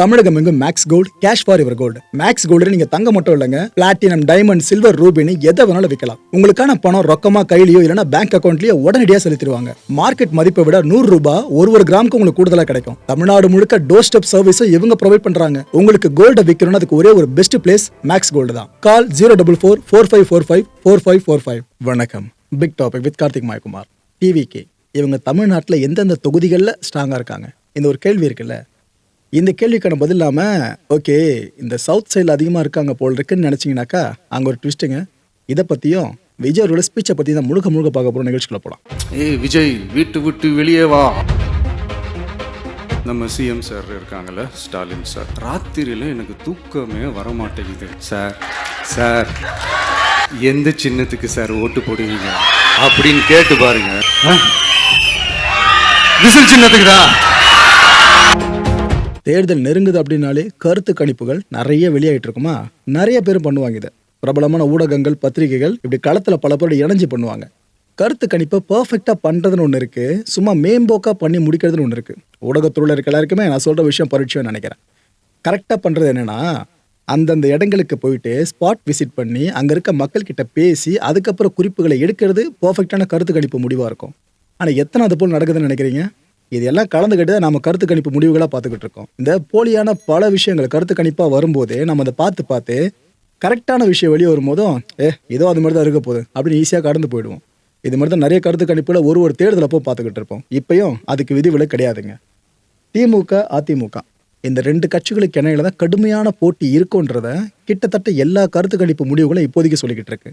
தமிழகம் எங்கும் Max Gold cash for your gold Max Gold நீங்க தங்க மட்டும் இல்லைங்க. பிளாட்டினம் டைமண்ட் சில்வர் ரூபினி எதை வேணாலும் விற்கலாம் உங்களுக்கான பணம் ரொக்கமா கையிலயோ இல்லைன்னா பேங்க் அக்கௌண்ட்லயோ உடனடியாக செலுத்திடுவாங்க. மார்க்கெட் மதிப்பை விட நூறு ரூபாய் ஒரு ஒரு கிராமுக்கு உங்களுக்கு கூடுதலா கிடைக்கும். தமிழ்நாடு முழுக்க டோர் ஸ்டெப் சர்வீஸும் இவங்க ப்ரொவைட் பண்றாங்க. உங்களுக்கு கோல்ட விற்கணும்னு அதுக்கு ஒரே ஒரு பெஸ்ட் பிளேஸ் மேக்ஸ் கோல்டு தான். Call zero double four four five four five four five four five வணக்கம். Big topic with Karthik Mayakumar TVK இவங்க தமிழ்நாட்டில் எந்தெந்த தொகுதிகளில் ஸ்ட்ராங்காக இருக்காங்க? இந்த ஒரு கேள்வி இருக்குல்ல. இந்த கேள்விக்கான பதில் இல்லாமல் ஓகே இந்த சவுத் சைடில் அதிகமாக இருக்காங்க போல் இருக்குன்னு நினச்சிங்கனாக்கா அங்கே ஒரு ட்விஸ்ட்டுங்க இதை பற்றியும் விஜய் ஸ்பீச்சை பற்றி தான் முழுக்க முழுக்க பார்க்க போகிற நிகழ்ச்சிக்குள்ள போகலாம் ஏய் விஜய் வீட்டு விட்டு வெளியே வா. நம்ம சிஎம் சார் இருக்காங்கல்ல ஸ்டாலின் சார் ராத்திரியில் எனக்கு தூக்கமே வர மாட்டேங்குது சார் சார் எந்த சின்னத்துக்கு சார் ஓட்டு போடுவீங்க? அப்படின்னு கேட்டு பாருங்க. விசில் சின்னத்துக்கு தான் தேர்தல் நெருங்குது அப்படின்னாலே கருத்து கணிப்புகள் நிறைய வெளியாகிட்டு இருக்குமா? நிறைய பேர் பண்ணுவாங்க இதை. பிரபலமான ஊடகங்கள் பத்திரிகைகள் இப்படி களத்தில் பல பேர் இணைஞ்சு பண்ணுவாங்க. கருத்து கணிப்பை பர்ஃபெக்டாக பண்ணுறதுன்னு ஒன்று இருக்குது சும்மா மேம்போக்காக பண்ணி முடிக்கிறதுன்னு ஒன்று இருக்குது ஊடகத்துறையில் இருக்க எல்லாருக்குமே நான் சொல்கிற விஷயம் பரிச்சயம் நினைக்கிறேன். கரெக்டாக பண்ணுறது என்னென்னா அந்தந்த இடங்களுக்கு போயிட்டு ஸ்பாட் விசிட் பண்ணி அங்கே இருக்க மக்கள்கிட்ட பேசி அதுக்கப்புறம் குறிப்புகளை எடுக்கிறது பர்ஃபெக்டான கருத்து கணிப்பு முடிவாக இருக்கும். ஆனால் எத்தனை அது போல் நடக்குதுன்னு நினைக்கிறீங்க? இது எல்லாம் கலந்துக்கிட்டு தான் நம்ம கருத்து கணிப்பு முடிவுகளாக பார்த்துக்கிட்டு இருக்கோம் இந்த போலியான பல விஷயங்கள் கருத்து கணிப்பாக வரும்போதே நம்ம அதை பார்த்து பார்த்து கரெக்டான விஷயம் வெளியே வரும்போதும் ஏ ஏதோ அது மாதிரி தான் இருக்க போகுது அப்படின்னு ஈஸியாக கடந்து போயிடுவோம். இது மாதிரி தான் நிறைய கருத்து கணிப்புல ஒரு ஒரு தேர்தல் அப்போ பார்த்துக்கிட்டு இருப்போம். இப்பயும் அதுக்கு விதிவிலை கிடையாதுங்க. திமுக அதிமுக இந்த ரெண்டு கட்சிகளுக்கு இணையில தான் கடுமையான போட்டி இருக்குன்றத கிட்டத்தட்ட எல்லா கருத்து கணிப்பு முடிவுகளும் இப்போதைக்கு சொல்லிக்கிட்டு இருக்கு.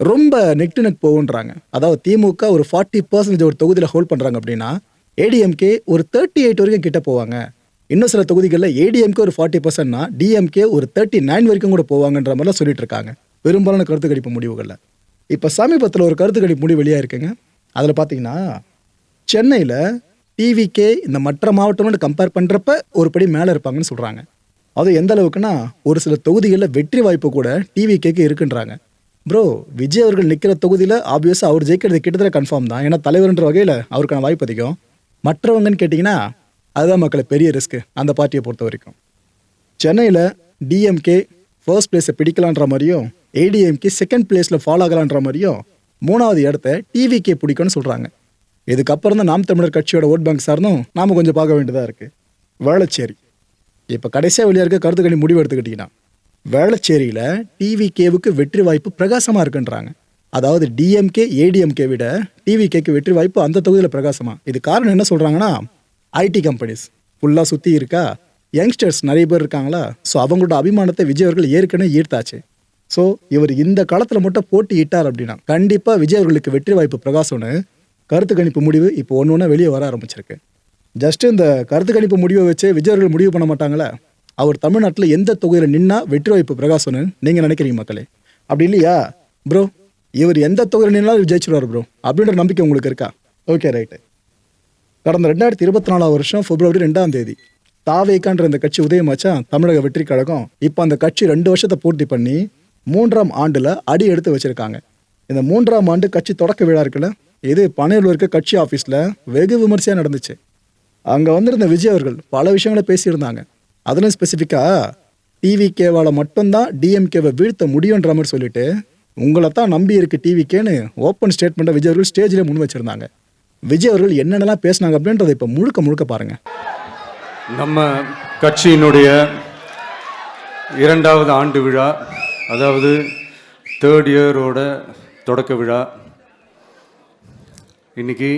ரொம்ப நெக் டு நெக் போகுன்றாங்க. அதாவது திமுக ஒரு ஃபார்ட்டி பர்சன்டேஜ் ஒரு தொகுதியில் ஹோல்ட் பண்ணுறாங்க அப்படின்னா ஏடிஎம்கே ஒரு தேர்ட்டி எயிட் வரைக்கும் கிட்ட போவாங்க. இன்னும் சில தொகுதிகளில் ஏடிஎம்கே ஒரு ஃபார்ட்டி பர்சன்ட்னா டிஎம்கே ஒரு தேர்ட்டி நைன் வரைக்கும் கூட போவாங்கன்ற மாதிரிலாம் சொல்லிட்டு இருக்காங்க. பெரும்பாலான கருத்து கணிப்பு முடிவுகளில். இப்போ சமீபத்தில் ஒரு கருத்து கணிப்பு முடிவு வெளியாக இருக்குங்க. அதில் பார்த்தீங்கன்னா சென்னையில் டிவிகே இந்த மற்ற மாவட்டங்களோட கம்பேர் பண்ணுறப்ப ஒரு படி மேலே இருப்பாங்கன்னு சொல்கிறாங்க அது எந்த அளவுக்குன்னா ஒரு சில தொகுதிகளில் வெற்றி வாய்ப்பு கூட டிவிகேக்கு இருக்குன்றாங்க. ப்ரோ விஜய் அவர்கள் நிற்கிற தொகுதியில் ஆப்வியஸாக அவர் ஜெயிக்கிறது கிட்டத்தட்ட கன்ஃபார்ம் தான். ஏன்னா தலைவர்ன்ற வகையில் அவருக்கான வாய்ப்பு அதிகம். மற்றவங்கன்னு கேட்டிங்கன்னா அதுதான் மக்களை பெரிய ரிஸ்க்கு அந்த பார்ட்டியை பொறுத்த வரைக்கும். சென்னையில் டிஎம்கே ஃபர்ஸ்ட் பிளேஸை பிடிக்கலான்ற மாதிரியும் ஏடிஎம்கே செகண்ட் பிளேஸில் ஃபாலோ ஆகலான்ற மாதிரியும் மூணாவது இடத்த டிவிகே பிடிக்கும்னு சொல்கிறாங்க இதுக்கப்புறம் தான் நாம் தமிழர் கட்சியோட ஓட் பேங்க் சார்னும் நாம் கொஞ்சம் பார்க்க வேண்டியதாக இருக்குது வேளச்சேரி. இப்போ கடைசியாக வெளியாக இருக்க கருத்துக்கணி முடிவு எடுத்துக்கிட்டிங்கன்னா வேளச்சேரியில் டிவிகேவுக்கு வெற்றி வாய்ப்பு பிரகாசமாக இருக்குன்றாங்க. அதாவது டிஎம்கே ஏடிஎம்கே விட டிவிகேக்கு வெற்றி வாய்ப்பு அந்த தொகுதியில் பிரகாசமா? இது காரணம் என்ன சொல்கிறாங்கன்னா ஐடி கம்பெனிஸ் ஃபுல்லாக சுற்றி இருக்கா? யங்ஸ்டர்ஸ் நிறைய பேர் இருக்காங்களா? ஸோ அவங்களோட அபிமானத்தை விஜய் அவர்கள் ஏற்கனவே ஈர்த்தாச்சு. ஸோ இவர் இந்த காலத்தில் மட்டும் போட்டி இட்டார் அப்படின்னா கண்டிப்பாக விஜய் அவர்களுக்கு வெற்றி வாய்ப்பு பிரகாசம்னு கருத்து கணிப்பு முடிவு இப்போ ஒன்று ஒன்றா வெளியே வர ஆரம்பிச்சிருக்கு. ஜஸ்ட் இந்த கருத்து கணிப்பு முடிவை வச்சு விஜய் அவர்கள் முடிவு பண்ண மாட்டாங்களா? அவர் தமிழ்நாட்டில் எந்த தொகுதியில் நின்னா வெற்றி வாய்ப்பு பிரகாசம்னு நீங்கள் நினைக்கிறீங்க மக்களே? அப்படி இல்லையா? ப்ரோ இவர் எந்த தொகுதியில் நின்னாலும் ஜெயிச்சிருவார் ப்ரோ அப்படின்ற நம்பிக்கை உங்களுக்கு இருக்கா? ஓகே ரைட்டு கடந்த ரெண்டாயிரத்தி இருபத்தி நாலாம் வருஷம் பிப்ரவரி ரெண்டாம் தேதி தாவேக்கான்ற இந்த கட்சி உதயமாச்சா? தமிழக வெற்றி கழகம் இப்போ அந்த கட்சி ரெண்டு வருஷத்தை பூர்த்தி பண்ணி மூன்றாம் ஆண்டில் அடி எடுத்து வச்சுருக்காங்க. இந்த மூன்றாம் ஆண்டு கட்சி தொடக்க விழா இருக்குல்ல இது பனையூரில் இருக்க கட்சி ஆஃபீஸில் வெகு விமர்சையாக நடந்துச்சு. அங்கே வந்திருந்த விஜய் அவர்கள் பல விஷயங்களை பேசியிருந்தாங்க. அதிலும் ஸ்பெசிஃபிக்காக டிவிகேவால் மட்டும்தான் டிஎம்கேவை வீழ்த்த முடியுன்ற மாதிரி சொல்லிட்டு உங்களை தான் நம்பி இருக்கு டிவிக்கேன்னு ஓப்பன் ஸ்டேட்மெண்ட்டை விஜய் அவர்கள் ஸ்டேஜில் முன் வச்சிருந்தாங்க. விஜய் அவர்கள் என்னென்னலாம் பேசினாங்க அப்படின்றத இப்போ முழுக்க முழுக்க பாருங்கள் நம்ம கட்சியினுடைய இரண்டாவது ஆண்டு விழா அதாவது தேர்ட் இயரோட தொடக்க விழா. இன்னைக்கு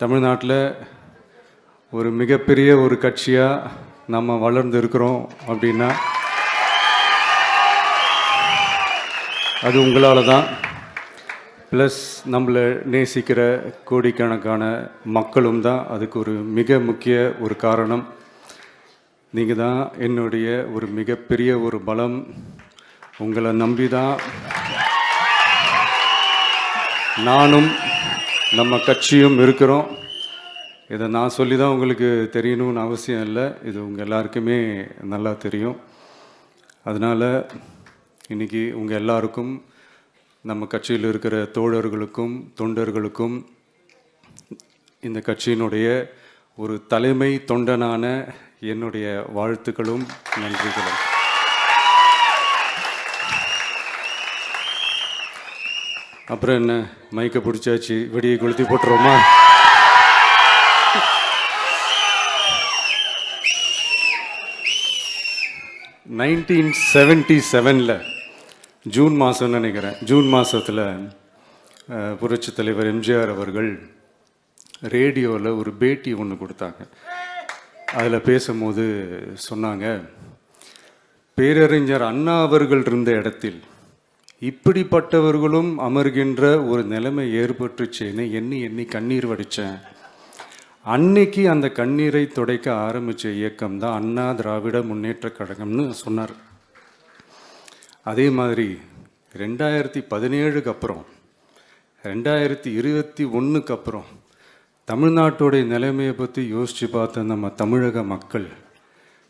தமிழ்நாட்டில் ஒரு மிகப்பெரிய ஒரு கட்சியாக நம்ம வளர்ந்து இருக்கிறோம் அப்படின்னா அது உங்களால் தான் ப்ளஸ் நம்மளை நேசிக்கிற கோடிக்கணக்கான மக்களும் தான் அதுக்கு ஒரு மிக முக்கிய ஒரு காரணம். நீங்கள் தான் என்னுடைய ஒரு மிகப்பெரிய ஒரு பலம். உங்களை நம்பி தான் நானும் நம்ம கட்சியும் இருக்கிறோம். இதை நான் சொல்லி தான் உங்களுக்கு தெரியணும்னு அவசியம் இல்லை. இது உங்கள் எல்லாருக்குமே நல்லா தெரியும். அதனால் இன்னைக்கு உங்கள் எல்லாருக்கும் நம்ம கட்சியில் இருக்கிற தோழர்களுக்கும் தொண்டர்களுக்கும் இந்த கட்சியினுடைய ஒரு தலைமை தொண்டனான என்னுடைய வாழ்த்துக்களும் நன்றிகளும். அப்புறம் என்ன மைக்கை பிடிச்சாச்சு வெடியை கொளுத்தி போட்டுருவோமா? நைன்டீன் செவன்டி செவனில் ஜூன் மாதம்னு நினைக்கிறேன். ஜூன் மாதத்தில் புரட்சி தலைவர் எம்ஜிஆர் அவர்கள் ரேடியோவில் ஒரு பேட்டி ஒன்று கொடுத்தாங்க. அதில் பேசும்போது சொன்னாங்க பேரறிஞர் அண்ணா அவர்கள் இருந்த இடத்தில் இப்படிப்பட்டவர்களும் அமர்கின்ற ஒரு நிலைமை ஏற்பட்டுச்சேன்னு எண்ணி எண்ணி கண்ணீர் வடித்தேன் அன்னைக்கு அந்த கண்ணீரை துடைக்க ஆரம்பித்த இயக்கம் தான் அண்ணா திராவிட முன்னேற்ற கழகம்னு சொன்னார். அதே மாதிரி ரெண்டாயிரத்தி பதினேழுக்கு அப்புறம் ரெண்டாயிரத்தி இருபத்தி ஒன்றுக்கு அப்புறம் தமிழ்நாட்டுடைய நிலைமையை பற்றி யோசித்து பார்த்த நம்ம தமிழக மக்கள்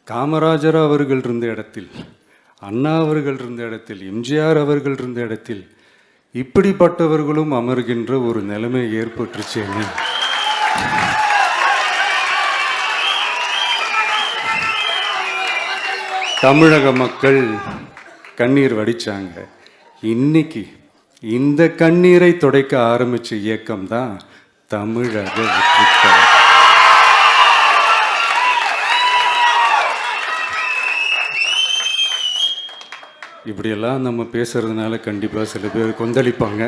காமராஜர் அவர்கள் இருந்த இடத்தில் அண்ணா அவர்கள் இருந்த இடத்தில் எம்ஜிஆர் அவர்கள் இருந்த இடத்தில் இப்படிப்பட்டவர்களும் அமர்கின்ற ஒரு நிலைமை ஏற்பட்டுருச்சேன்னு தமிழக மக்கள் கண்ணீர் வடித்தாங்க இன்னைக்கு இந்த கண்ணீரை துடைக்க ஆரம்பித்த இயக்கம் தான் தமிழக வெற்றிக்கழகம். இப்படியெல்லாம் நம்ம பேசுறதுனால கண்டிப்பாக சில பேர் கொந்தளிப்பாங்க.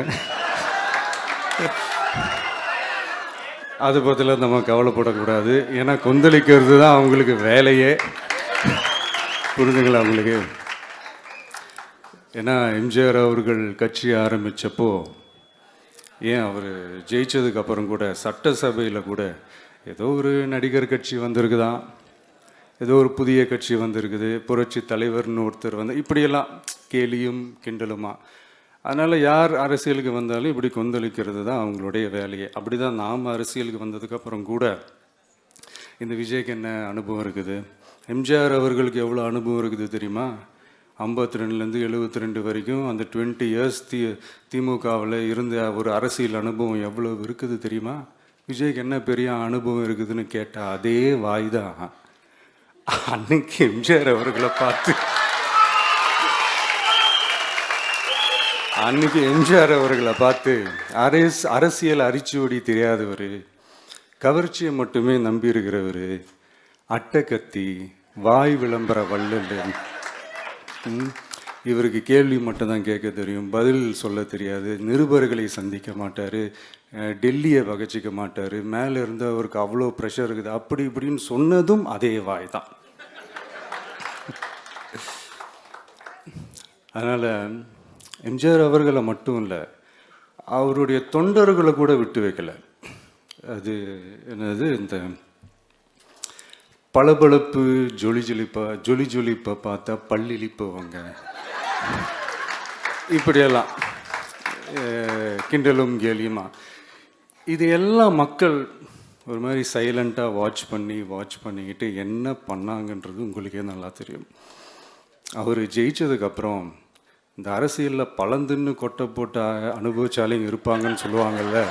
அது பற்றில நம்ம கவலைப்படக்கூடாது. ஏன்னா கொந்தளிக்கிறது தான் அவங்களுக்கு வேலையே. புரிஞ்சுங்களா அவங்களுக்கு ஏன்னா எம்ஜிஆர் அவர்கள் கட்சி ஆரம்பித்தப்போ ஏன் அவர் ஜெயிச்சதுக்கு அப்புறம் கூட சட்டசபையில் கூட ஏதோ ஒரு நடிகர் கட்சி வந்திருக்குதான். ஏதோ ஒரு புதிய கட்சி வந்திருக்குது. புரட்சி தலைவர்னு ஒருத்தர் வந்து இப்படியெல்லாம் கேலியும் கிண்டலுமா. அதனால் யார் அரசியலுக்கு வந்தாலும் இப்படி கொந்தளிக்கிறது தான் அவங்களுடைய வேலையை. அப்படி தான் நாம் அரசியலுக்கு வந்ததுக்கப்புறம் கூட இந்த விஜய்க்கு என்ன அனுபவம் இருக்குது? எம்ஜிஆர் அவர்களுக்கு எவ்வளோ அனுபவம் இருக்குது தெரியுமா? ஐம்பத்தி ரெண்டுலேருந்து எழுபத்தி ரெண்டு வரைக்கும் அந்த டுவெண்ட்டி இயர்ஸ் தி திமுகவில் இருந்த ஒரு அரசியல் அனுபவம் எவ்வளோ இருக்குது தெரியுமா? விஜய்க்கு என்ன பெரிய அனுபவம் இருக்குதுன்னு கேட்டால் அதே வாய் தான் அன்னைக்கு எம்ஜிஆர் அவர்களை பார்த்து. அன்னைக்கு எம்ஜிஆர் அவர்களை பார்த்து அரசு அரசியல் அரிச்சுவடி தெரியாதவர் கவர்ச்சியை மட்டுமே நம்பி இருக்கிறவர் அட்டைக்கத்தி வாய் விளம்பர வள்ளல் இவருக்கு கேள்வி மட்டும்தான் கேட்க தெரியும். பதில் சொல்ல தெரியாது. நிருபர்களை சந்திக்க மாட்டார். டெல்லியை வகச்சிக்க மாட்டார். மேலே இருந்து அவருக்கு அவ்வளோ ப்ரெஷர் இருக்குது. அப்படி இப்படின்னு சொன்னதும் அதே வாய் தான் அதனால் எம்ஜிஆர் அவர்களை மட்டும் இல்லை அவருடைய தொண்டர்களை கூட விட்டு வைக்கலை. அது என்னது இந்த பளபளப்பு ஜொலி ஜொலிப்பா ஜொலி ஜொலிப்பை பார்த்தா பல்லிழிப்பவங்க இப்படியெல்லாம். கிண்டலும் கேலியுமா. இது எல்லாம் மக்கள் ஒரு மாதிரி சைலண்ட்டாக வாட்ச் பண்ணி வாட்ச் பண்ணிக்கிட்டு என்ன பண்ணாங்கன்றது உங்களுக்கே நல்லா தெரியும். அவர் ஜெயிச்சதுக்கப்புறம் இந்த அரசியலில் பழந்துன்னு கொட்டை போட்டு அ- அனுபவிச்சாலையும் இருப்பாங்கன்னு சொல்லுவாங்கல்ல.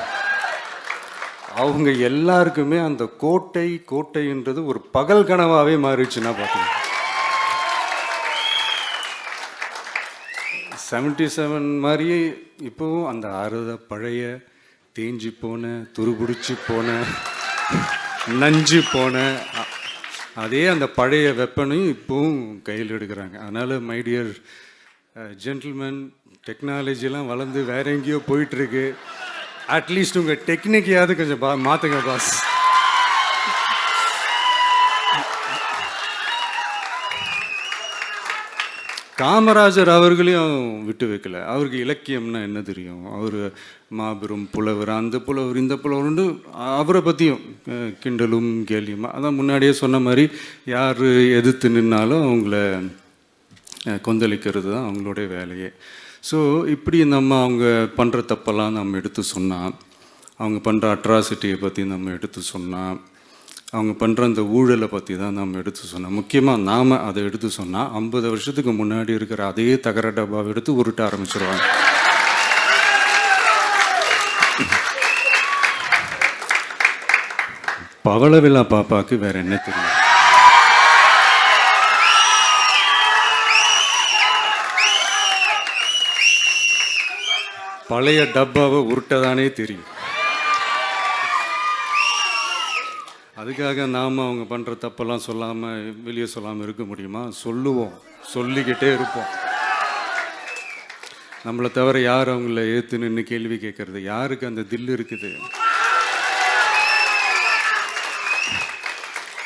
அவங்க எல்லாருக்குமே அந்த கோட்டை கோட்டைன்றது ஒரு பகல் கனவாகவே மாறிடுச்சுன்னா பார்த்தீங்க செவன்டி செவன் மாதிரியே இப்போவும் அந்த அறுத பழைய தேஞ்சு போன துருபிடிச்சி போன நஞ்சு போன அதே அந்த பழைய வெப்பனையும் இப்போவும் கையில் எடுக்கிறாங்க. அதனால் மைடியர் ஜென்டில்மேன் டெக்னாலஜிலாம் வளர்ந்து வேற எங்கேயோ போயிட்டுருக்கு அட்லீஸ்ட் உங்கள் டெக்னிக்கையாவது கொஞ்சம் பா மாற்றுங்க பாஸ் காமராஜர் அவர்களையும் விட்டு வைக்கல. அவருக்கு இலக்கியம்னா என்ன தெரியும்? அவர் மாபெரும் புலவர் அந்த புலவர் இந்த புலவர்னு அவரை பற்றியும் கிண்டலும் கேலியுமா அதான் முன்னாடியே சொன்ன மாதிரி யார் எதிர்த்து நின்னாலும் அவங்கள கொந்தளிக்கிறது தான் அவங்களுடைய வேலையே. ஸோ இப்படி நம்ம அவங்க பண்ணுற தப்பெல்லாம் நம்ம எடுத்து சொன்னால் அவங்க பண்ணுற அட்ராசிட்டியை பற்றி நம்ம எடுத்து சொன்னால் அவங்க பண்ணுற அந்த ஊழலை பற்றி தான் நம்ம எடுத்து சொன்னோம் முக்கியமாக நாம் அதை எடுத்து சொன்னால் ஐம்பது வருஷத்துக்கு முன்னாடி இருக்கிற அதே தகர டப்பாவை எடுத்து உருட்ட ஆரம்பிச்சிருவாங்க. பவள விழா பாப்பாவுக்கு வேறு என்ன தெரியும்? பழைய டப்பாவை உருட்டதானே தெரியும். அதுக்காக நாம் அவங்க பண்ணுற தப்பெல்லாம் சொல்லாமல் வெளியே சொல்லாமல் இருக்க முடியுமா? சொல்லுவோம். சொல்லிக்கிட்டே இருப்போம். நம்மளை தவிர யார் அவங்கள ஏற்று நின்று கேள்வி கேட்கறது? யாருக்கு அந்த தில் இருக்குது?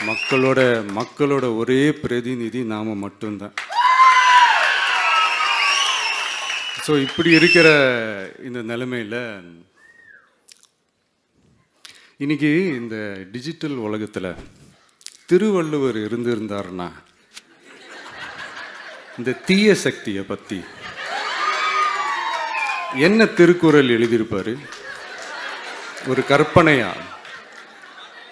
மக்களோட மக்களோட ஒரே பிரதிநிதி நாம் மட்டும்தான். ஸோ இப்படி இருக்கிற இந்த நிலைமையில் இன்னைக்கு இந்த டிஜிட்டல் உலகத்தில் திருவள்ளுவர் இருந்திருந்தாருன்னா இந்த தீய சக்தியை பற்றி என்ன திருக்குறள் எழுதியிருப்பார்? ஒரு கற்பனையா?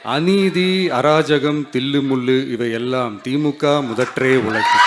அநீதி அராஜகம் தில்லுமுள்ளு இவையெல்லாம் திமுக முதற்றே உலகம்.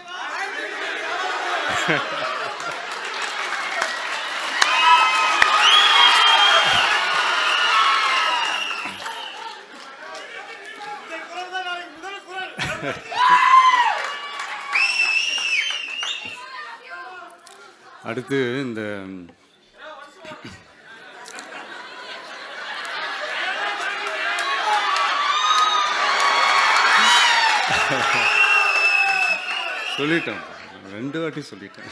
அடுத்து இந்த சொல்லிட்டேன் ரெண்டு வாட்டி சொல்லிட்டேன்.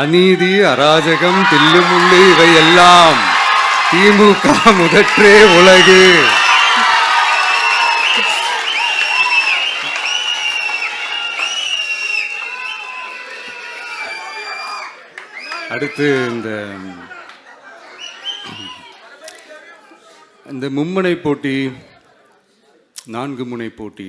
அநீதி அராஜகம் தில்லுமுள்ளு இவை எல்லாம் திமுக முதற்றே உலகு. அடுத்து இந்த இந்த மும்முனை போட்டி நான்கு முனை போட்டி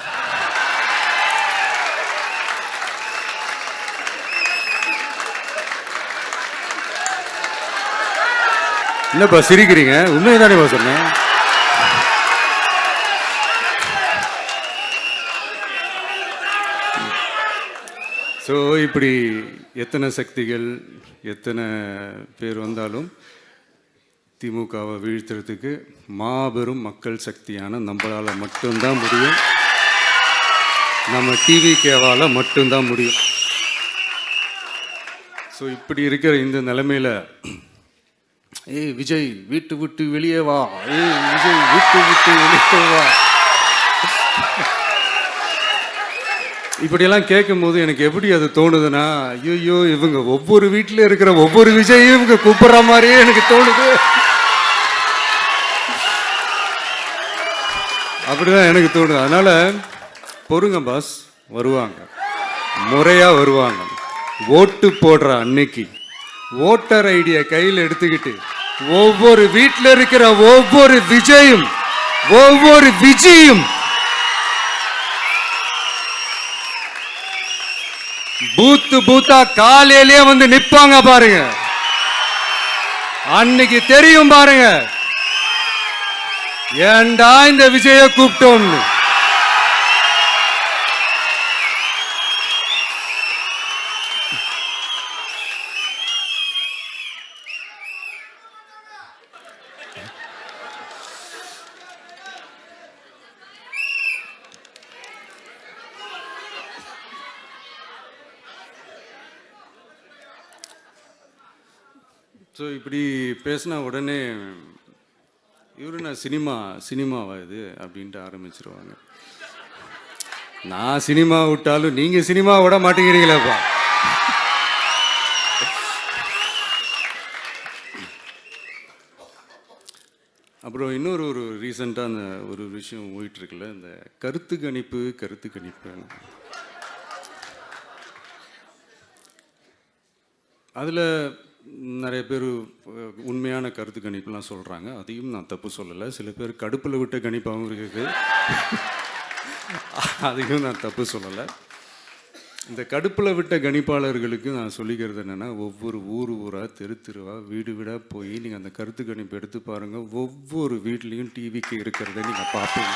என்னப்பா சிரிக்கிறீங்க? உண்மையை தானேப்பா சொன்னேன். ஸோ இப்படி எத்தனை சக்திகள் எத்தனை பேர் வந்தாலும் திமுகவை வீழ்த்துறதுக்கு மாபெரும் மக்கள் சக்தியான நம்மளால் மட்டும்தான் முடியும். நம்ம டிவி கேவால் மட்டும்தான் முடியும். ஸோ இப்படி இருக்கிற இந்த நிலைமையில ஏய் விஜய் வீட்டு விட்டு வெளியே வா. ஏய் விஜய் வீட்டு விட்டு வெளியே வா. இப்படியெல்லாம் கேட்கும்போது எனக்கு எப்படி அது தோணுதுன்னா ஐயோ இவங்க ஒவ்வொரு வீட்டில் இருக்கிற ஒவ்வொரு விஜயும் இவங்க கூப்பிட்ற மாதிரியே எனக்கு தோணுது. அப்படிதான் எனக்கு தோணுது. அதனால பொறுங்க பாஸ் வருவாங்க. முறையாக வருவாங்க. ஓட்டு போடுற அன்னைக்கு. ஓட்டர் ஐடியை கையில் எடுத்துக்கிட்டு ஒவ்வொரு வீட்டில் இருக்கிற ஒவ்வொரு விஜயும் ஒவ்வொரு விஜயும் பூத்து பூத்தா காலையிலேயே வந்து நிப்பாங்க பாருங்க. அன்னைக்கு தெரியும் பாருங்க. ஏன்டா இந்த விஜய கூப்பிட்டோம்னு? ஸோ இப்படி பேசினா உடனே இவரு நான் சினிமா சினிமாவா இது? அப்படின்ட்டு ஆரம்பிச்சிருவாங்க. நான் சினிமா விட்டாலும் நீங்கள் சினிமா விட மாட்டேங்கிறீங்களேப்பா. அப்புறம் இன்னொரு ஒரு ரீசெண்டாக அந்த ஒரு விஷயம் போயிட்டுருக்குல்ல இந்த கருத்து கணிப்பு கருத்து கணிப்பு அதில் நிறைய பேர் உண்மையான கருத்து கணிப்புலாம் சொல்கிறாங்க அதையும் நான் தப்பு சொல்லலை. சில பேர் கடுப்பில் விட்ட கணிப்பாகவும் இருக்குது. அதையும் நான் தப்பு சொல்லலை. இந்த கடுப்பில் விட்ட கணிப்பாளர்களுக்கு நான் சொல்லிக்கிறது என்னென்னா ஒவ்வொரு ஊர் ஊராக தெரு தெருவாக வீடு வீடாக போய் நீங்கள் அந்த கருத்து கணிப்பு எடுத்து பாருங்கள் ஒவ்வொரு வீட்லேயும் டிவிக்கு இருக்கிறத நீங்கள் பார்ப்பீங்க.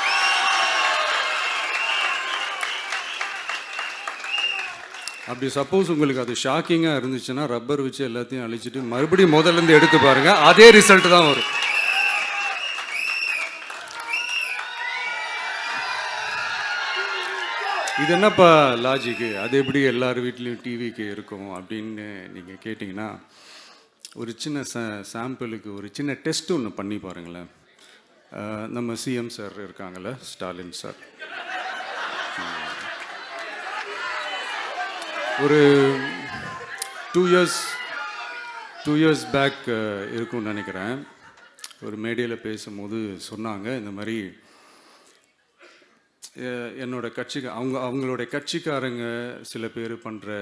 அப்படி சப்போஸ் உங்களுக்கு அது ஷாக்கிங்காக இருந்துச்சுன்னா ரப்பர் வச்சு எல்லாத்தையும் அழிச்சிட்டு மறுபடியும் முதல்ல இருந்து எடுத்து பாருங்கள் அதே ரிசல்ட் தான் வரும். இது என்னப்பா லாஜிக்கு அது எப்படி எல்லார் வீட்லேயும் டிவிக்கு இருக்கும் அப்படின்னு நீங்கள் கேட்டிங்கன்னா ஒரு சின்ன ச சாம்பிளுக்கு ஒரு சின்ன டெஸ்ட் ஒன்று பண்ணி பாருங்களேன். நம்ம சிஎம் சார் இருக்காங்கள்ல ஸ்டாலின் சார் ஒரு two years two years back இருக்கும்னு நினைக்கிறேன். ஒரு மேடையில் பேசும்போது சொன்னாங்க இந்த மாதிரி என்னோட கட்சிக்கு அவங்க அவங்களுடைய கட்சிக்காரங்க சில பேர் பண்ணுற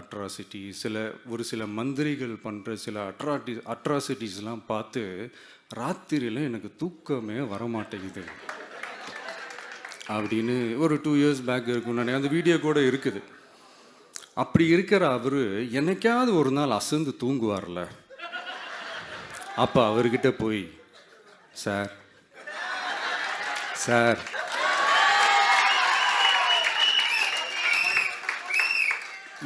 அட்ராசிட்டி சில ஒரு சில மந்திரிகள் பண்ணுற சில அட்ராட்டி அட்ராசிட்டிஸ்லாம் பார்த்து ராத்திரியில் எனக்கு தூக்கமே வரமாட்டேங்குது. அப்படின்னு ஒரு டூ இயர்ஸ் பேக் இருக்கும் நினைக்கிறேன். அந்த வீடியோ கூட இருக்குது. அப்படி இருக்கிற அவர் என்னைக்காவது ஒரு நாள் அசந்து தூங்குவார்ல. அப்போ அவர்கிட்ட போய் சார் சார்.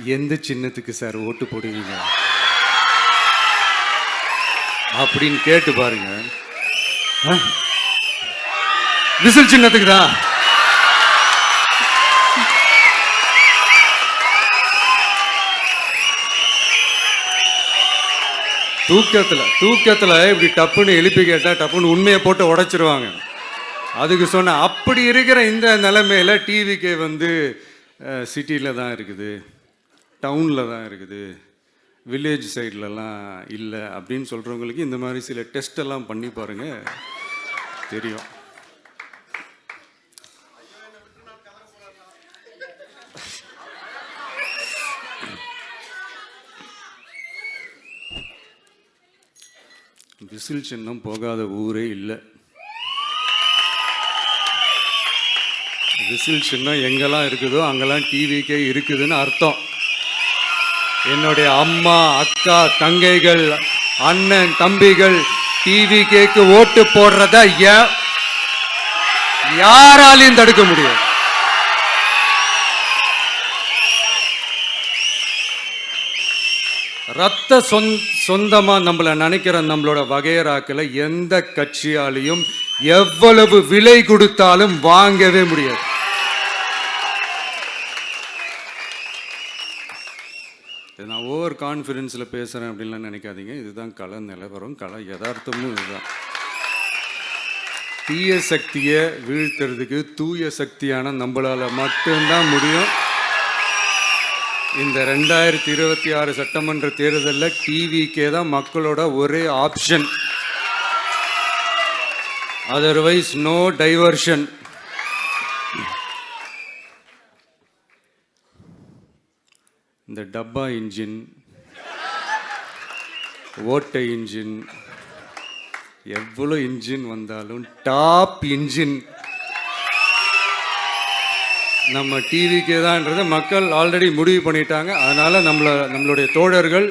எந்த சின்னத்துக்கு சார் ஓட்டு போடுவீங்க? அப்படின்னு கேட்டு பாருங்க. ஆ? விசில் சின்னத்துக்கு தான். தூக்கத்தில் தூக்கத்தில் இப்படி டப்புன்னு எழுப்பி கேட்டால் டப்புன்னு உண்மையை போட்டு உடைச்சிருவாங்க. அதுக்கு சொன்ன அப்படி இருக்கிற இந்த நிலைமையில் டிவிக்கே வந்து சிட்டியில் தான் இருக்குது. டவுனில் தான் இருக்குது. வில்லேஜ் சைட்லலாம் இல்லை. அப்படின்னு சொல்கிறவங்களுக்கு இந்த மாதிரி சில டெஸ்ட் எல்லாம் பண்ணி பாருங்கள் தெரியும். விசில் சின்னம் போகாத ஊரே இல்லை. விசில் சின்னம் எங்கெல்லாம் இருக்குதோ அங்கெல்லாம் டிவிக்கே இருக்குதுன்னு அர்த்தம். என்னுடைய அம்மா அக்கா தங்கைகள் அண்ணன் தம்பிகள் டிவி கேக்கு ஓட்டு போடுறத யா- யாராலையும் தடுக்க முடியாது. ரத்த சொந் சொந்தமாக நம்மள நினைக்கிற நம்மளோட வகையராக்கில் எந்த கட்சியாலையும் எவ்வளவு விலை கொடுத்தாலும் வாங்கவே முடியாது. நான் ஓவர் கான்ஃபிடென்ஸில் பேசுகிறேன் அப்படின்லாம் நினைக்காதீங்க. இதுதான் கள நிலவரம். கள யதார்த்தமும் இதுதான். தீய சக்தியை வீழ்த்துறதுக்கு தூய சக்தியான நம்மளால் மட்டும்தான் முடியும். இந்த ரெண்டாயிரத்தி இருபத்தி ஆறு சட்டமன்ற தேர்தலில் டிவிக்கே தான் மக்களோட ஒரே ஆப்ஷன் அதர்வைஸ் நோ டைவர்ஷன் இந்த டப்பா இன்ஜின் ஓட்டை இன்ஜின் எவ்வளோ இன்ஜின் வந்தாலும் டாப் இன்ஜின் நம்ம டிவிக்கு தான்றதை மக்கள் ஆல்ரெடி முடிவு பண்ணிட்டாங்க. அதனால் நம்மளை நம்மளுடைய தோழர்கள்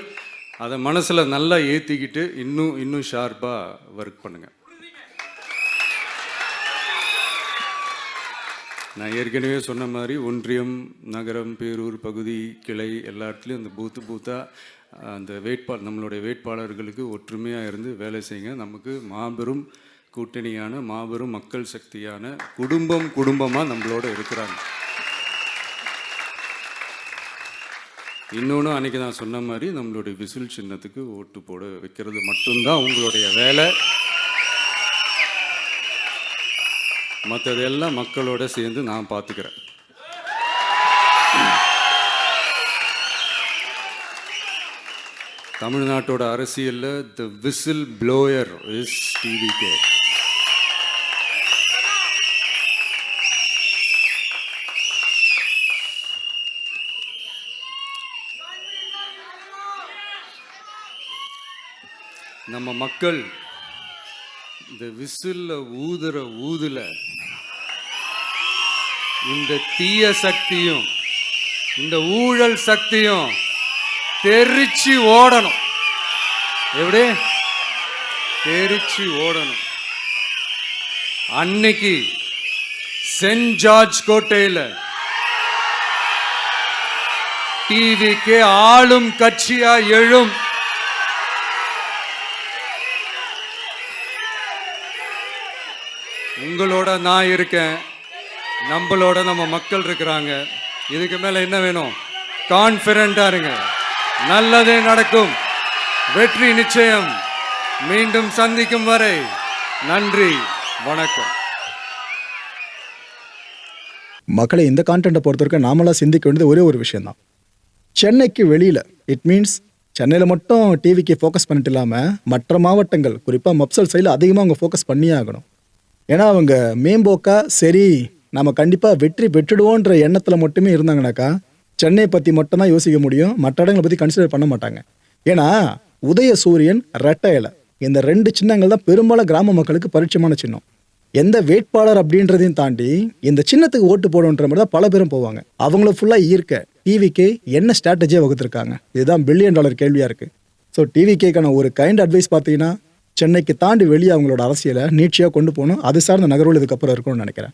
அதை மனசில் நல்லா ஏற்றிக்கிட்டு இன்னும் இன்னும் ஷார்ப்பாக ஒர்க் பண்ணுங்கள் நான் ஏற்கனவே சொன்ன மாதிரி ஒன்றியம் நகரம் பேரூர் பகுதி கிளை எல்லா இடத்துலையும் அந்த பூத்து பூத்தாக அந்த வேட்பாளர் நம்மளுடைய வேட்பாளர்களுக்கு ஒற்றுமையாக இருந்து வேலை செய்யுங்க. நமக்கு மாபெரும் கூட்டணியான மாபெரும் மக்கள் சக்தியான குடும்பம் குடும்பமாக நம்மளோட இருக்கிறாங்க. இன்னொன்று அன்றைக்கி நான் சொன்ன மாதிரி நம்மளுடைய விசில் சின்னத்துக்கு ஓட்டு போட வைக்கிறது மட்டும்தான் உங்களுடைய வேலை. மற்றதெல்லாம் மக்களோட சேர்ந்து நான் பார்த்துக்கிறேன் தமிழ்நாட்டோட அரசியலில் the whistle blower is TVK நம்ம மக்கள் இந்த விசில்ல ஊதுற ஊதுல இந்த தீய சக்தியும் இந்த ஊழல் சக்தியும் தெரிச்சு ஓடணும். எப்படி? தெரிச்சு ஓடணும். அன்னைக்கு சென்ட் ஜார்ஜ் கோட்டையில் டிவிக்கு ஆளும் கட்சியா எழும் உங்களோட நான் இருக்கேன். நம்மளோட நம்ம மக்கள் இருக்கிறாங்க. இதுக்கு மேல என்ன வேணும்? கான்பிடண்டா இருங்க. நல்லதே நடக்கும். வெற்றி நிச்சயம். மீண்டும் சந்திக்கும் வரை நன்றி வணக்கம். மக்களை இந்த கான்டென்ட்டை பொறுத்த வரைக்கும் நாமளாக சிந்திக்க வேண்டியது ஒரே ஒரு விஷயம்தான். சென்னைக்கு வெளியில் இட் மீன்ஸ் சென்னையில் மட்டும் டிவிக்கு ஃபோக்கஸ் பண்ணிட்டு இல்லாமல் மற்ற மாவட்டங்கள் குறிப்பாக மப்சல் சைடில் அதிகமாக அவங்க ஃபோக்கஸ் பண்ணியே ஆகணும். ஏன்னா அவங்க மேம்போக்கா சரி நம்ம கண்டிப்பாக வெற்றி பெற்றுடுவோன்ற எண்ணத்தில் மட்டுமே இருந்தாங்கனாக்கா சென்னையை பற்றி மட்டும்தான் யோசிக்க முடியும். மற்ற இடங்களை பற்றி கன்சிடர் பண்ண மாட்டாங்க. ஏன்னா உதய சூரியன் ரெட்டை இலை. இந்த ரெண்டு சின்னங்கள் தான் பெரும்பாலும் கிராம மக்களுக்கு பரிச்சயமான சின்னம். எந்த வேட்பாளர் அப்படின்றதையும் தாண்டி இந்த சின்னத்துக்கு ஓட்டு போடணுன்ற மாதிரி தான் பல பேரும் போவாங்க. அவங்கள ஃபுல்லாக ஈர்க்க டிவிக்கு என்ன ஸ்ட்ராட்டஜியாக வகுத்துருக்காங்க? இதுதான் பில்லியன் டாலர் கேள்வியாக இருக்குது ஸோ டிவிக்கேக்கான ஒரு கைண்ட் அட்வைஸ் பார்த்தீங்கன்னா சென்னைக்கு தாண்டி வெளியே அவங்களோட அரசியலை நீட்சியாக கொண்டு போகணும். அது சார்ந்த நகர்வுகள் இதுக்கப்புறம் இருக்கும்னு நினைக்கிறேன்.